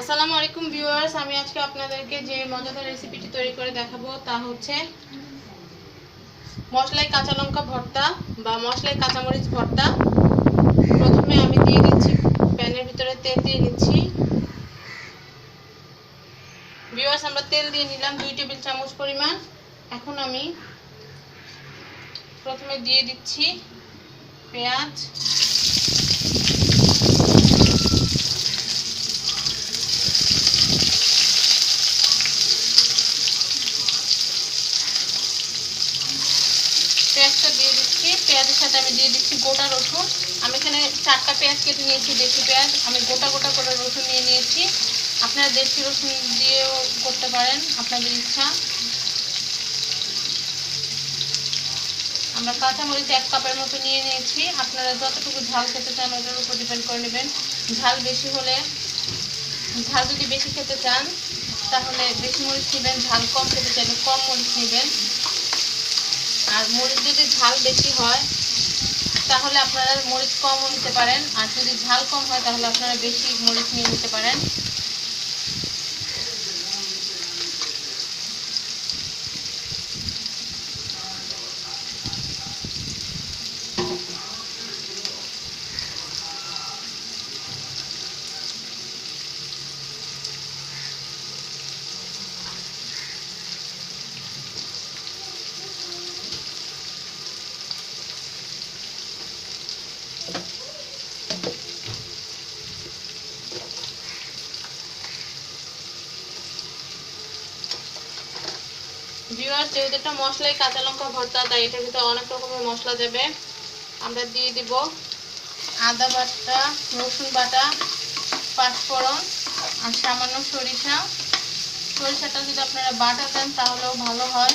আসসালামু আলাইকুম ভিউয়ার্স, আমি আজকে আপনাদেরকে যে মজাদার রেসিপিটি তৈরি করে দেখাবো তা হচ্ছে মশলায় কাঁচা লঙ্কা ভর্তা বা মশলায় কাঁচামরিচ ভর্তা। প্রথমে আমি দিয়ে দিচ্ছি, প্যানের ভিতরে তেল দিয়ে নিচ্ছি ভিউয়ার্স, আমরা তেল দিয়ে নিলাম দুই টেবিল চামচ পরিমাণ। এখন আমি প্রথমে দিয়ে দিচ্ছি পেঁয়াজ পেঁয়াজটা দিয়ে দিচ্ছি পেঁয়াজের সাথে আমি দিয়ে দিচ্ছি গোটা রসুন। আমি এখানে চারটা পেঁয়াজ কেটে নিয়েছি, দেশি পেঁয়াজ। আমি গোটা গোটা করে রসুন নিয়ে নিয়েছি। আপনারা দেশি রসুন দিয়েও করতে পারেন, আপনাদের ইচ্ছা। আমরা কাঁচামরিচ এক কাপের মতো নিয়ে নিয়েছি। আপনারা যতটুকু ঝাল খেতে চান, ওটার উপর ডিপেন্ড করে নেবেন। ঝাল বেশি হলে, ঝাল যদি বেশি খেতে চান, তাহলে বেশি মরিচ নেবেন, ঝাল কম খেতে চাইলে কম মরিচ নেবেন। আর মরিচ যদি ঝাল বেশি হয় তাহলে আপনারা মরিচ কমও নিতে পারেন। আর যদি ঝাল কম হয়, তাহলে আপনারা বেশি মরিচ নিয়ে নিতে পারেন। ভিউয়ার্স, যেহেতু একটা মশলাই কাঁচা লঙ্কা ভর্তা, তাই এটার ভিতরে অনেক রকমের মশলা দেবে। আমরা দিয়ে দিব আদা বাটা, রসুন বাটা, পাঁচফোড়ন আর সামান্য সরিষা। সরিষাটা যদি আপনারা বাটা দেন, তাহলেও ভালো হয়।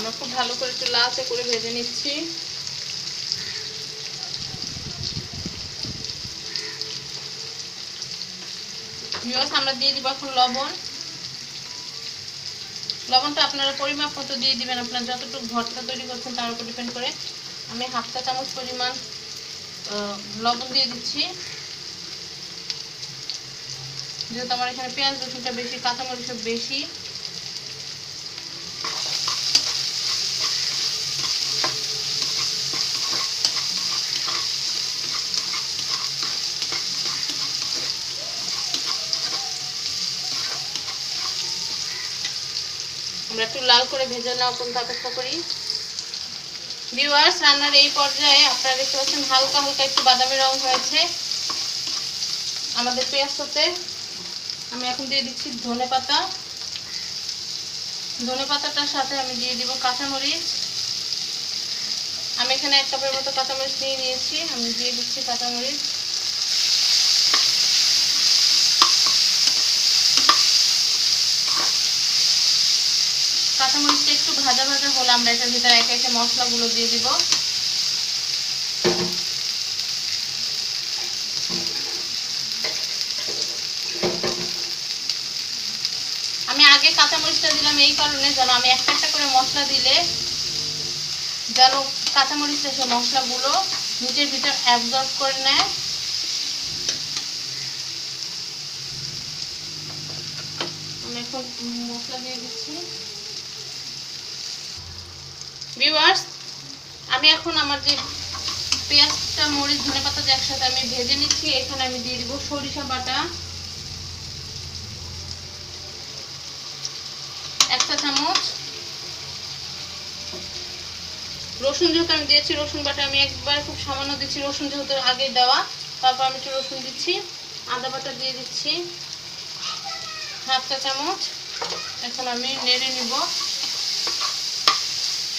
আমরা খুব ভালো করে একটু লাচে করে ভেজে নিচ্ছি। আমরা দিয়ে দিব এখন লবণ। লবণটা আপনারা পরিমাপ মতো দিয়ে দিবেন। আপনার যতটুকু ভর্তা তৈরি করছেন তার উপর ডিপেন্ড করে আমি হাফ চা চামচ পরিমাণ লবণ দিয়ে দিচ্ছি। যেহেতু আমার এখানে পেঁয়াজ রসুনটা বেশি, কাঁচামরিচও বেশি। আমরা একটু লাল করে ভেজে নেওয়া পর্যন্ত অপেক্ষা করি। ভিউয়ার্স রান্নার এই পর্যায়ে আপনারা দেখতে পাচ্ছেন হালকা হালকা একটু বাদামি রং হয়েছে। আমাদের পেঁয়াজটাতে আমি এখন দিয়ে দিচ্ছি ধনে পাতা। ধনে পাতাটার সাথে আমি দিয়ে দিব কাঁচামরিচ। আমি এখানে এক কাপের মতো কাঁচামরিচ নিয়ে নিয়েছি। আমি দিয়ে দিচ্ছি কাঁচামরিচ। কাঁচামরিচটা একটু ভাজা ভাজা হলে আমরা এটার ভিতরে একে একে মশলাগুলো দিয়ে দিব। আমি আগে কাঁচামরিচটা দিলাম এই কারণে যেন আমি একটা একটা করে মশলা দিলে যেন কাঁচামরিচটা সে মশলাগুলো নিচের ভিতর অ্যাবজর্ব করে নেয়। আমি এখন মশলা দিয়ে দিচ্ছি। ভিউয়ার্স আমি এখন আমার যে পেঁয়াজটা, মরিচ, ধনে পাতা যে একসাথে আমি ভেজে নিচ্ছি, এখানে আমি দিয়ে দিব সরিষা বাটা। একটা চামচ। রসুন যেহেতু আমি দিয়েছি, রসুন বাটা আমি একবার খুব সামান্য দিচ্ছি, রসুন যেহেতু আগে দেওয়া, তারপর আমি একটু রসুন দিচ্ছি, আদা বাটা দিয়ে দিচ্ছি। হাফ চা চামচ। এখন আমি নেড়ে নিব।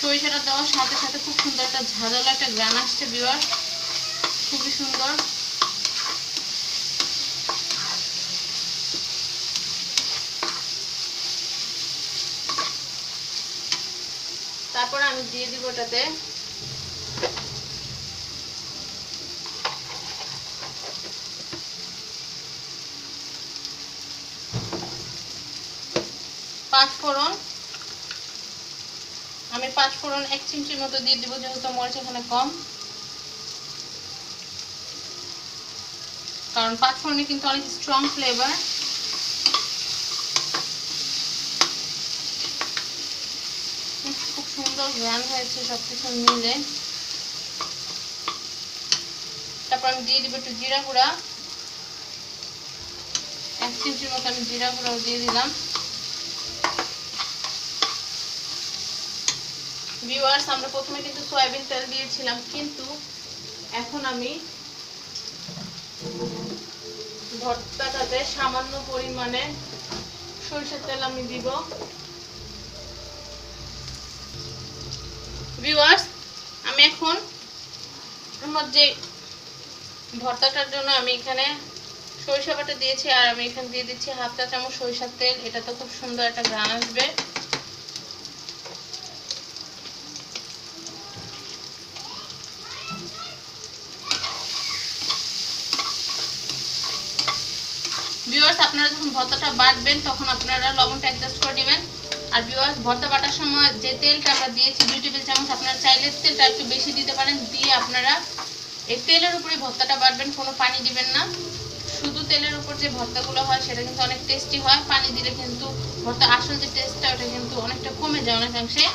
সরিষাটা দেওয়ার সাথে সাথে খুব সুন্দর একটা ঝাঁঝালো একটা গ্রান আসছে বিওয়ার খুবই সুন্দর। তারপর আমি দিয়ে দিব ওটাতে পাঁচ ফোড়ন আমি পাঁচ ফোড়ন এক চিমচির মতো দিয়ে দিব, যেহেতু মরিচ এখানে কম। কারণ পাঁচ ফোড়নে কিন্তু অনেক স্ট্রং ফ্লেভার খুব সুন্দর গ্রান হয়েছে সব কিছু মিলে। তারপর আমি দিয়ে দিব একটু জিরা গুঁড়া। এক চিমচির মতো আমি জিরা গুঁড়াও দিয়ে দিলাম। ভিউয়ার্স আমরা প্রথমে কিন্তু সয়াবিন তেল দিয়েছিলাম, কিন্তু এখন আমি ভর্তাটাতে সামান্য পরিমাণে সরিষার তেল আমি দিব। ভিউয়ার্স আমি এখন আমার যে ভর্তাটার জন্য আমি এখানে সরিষা বাটা দিয়েছি, আর আমি এখানে দিয়ে দিচ্ছি হাফ চা চামচ সরিষার তেল। এটা তো খুব সুন্দর একটা গ্রান আসবে। ভিউয়ার্স আপনারা যখন ভর্তাটা বাটবেন, তখন আপনারা লবণটা অ্যাডজাস্ট করে নেবেন। আর ভিউয়ার্স ভর্তা বাটার সময় যে তেলটা আমরা দিয়েছি, দুই টেবিল চামচ, আপনারা চাইলে তেলটা একটু বেশি দিতে পারেন, দিয়ে আপনারা এই তেলের উপরে ভর্তাটা বাটবেন, কোনো পানি দিবেন না। শুধু তেলের উপর যে ভর্তাগুলো হয়, সেটা কিন্তু অনেক টেস্টি হয়। পানি দিলে কিন্তু ভর্তা আসল যে টেস্টটা ওটা কিন্তু অনেকটা কমে যায় অনেকাংশে।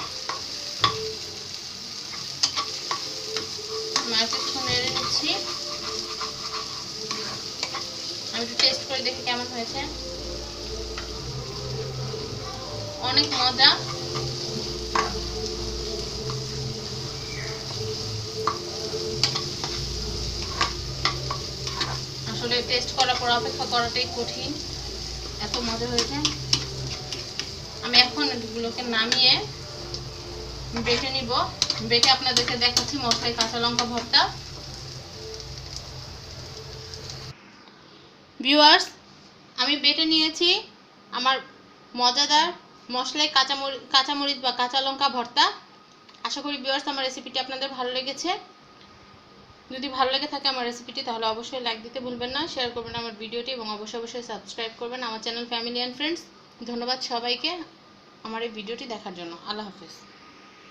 মাছ একটু নেড়ে নিচ্ছি আমি একটু টেস্ট করে দেখি কেমন হয়েছে। অনেক মজা। আসলে টেস্ট করার পর অপেক্ষা করাটাই কঠিন। এত মজা হয়েছে। আমি এখন এগুলোকে নামিয়ে বেটে নিব। বেটে আপনাদেরকে দেখাচ্ছি মশলাই কাঁচা লঙ্কা ভর্তা। ভিউয়ার্স আমি বেটে নিয়েছি আমার মজাদার মশলায় কাঁচামরিচ কাঁচামরিচ বা কাঁচা লঙ্কা ভর্তা। আশা করি ভিউয়ার্স আমার রেসিপিটি আপনাদের ভালো লেগেছে। যদি ভালো লেগে থাকে আমার রেসিপিটি তাহলে অবশ্যই লাইক দিতে ভুলবেন না শেয়ার করবেন আমার ভিডিওটি এবং অবশ্যই অবশ্যই সাবস্ক্রাইব করবেন আমার চ্যানেল ফ্যামিলি অ্যান্ড ফ্রেন্ডস ধন্যবাদ সবাইকে আমার এই ভিডিওটি দেখার জন্য। আল্লাহ হাফিজ।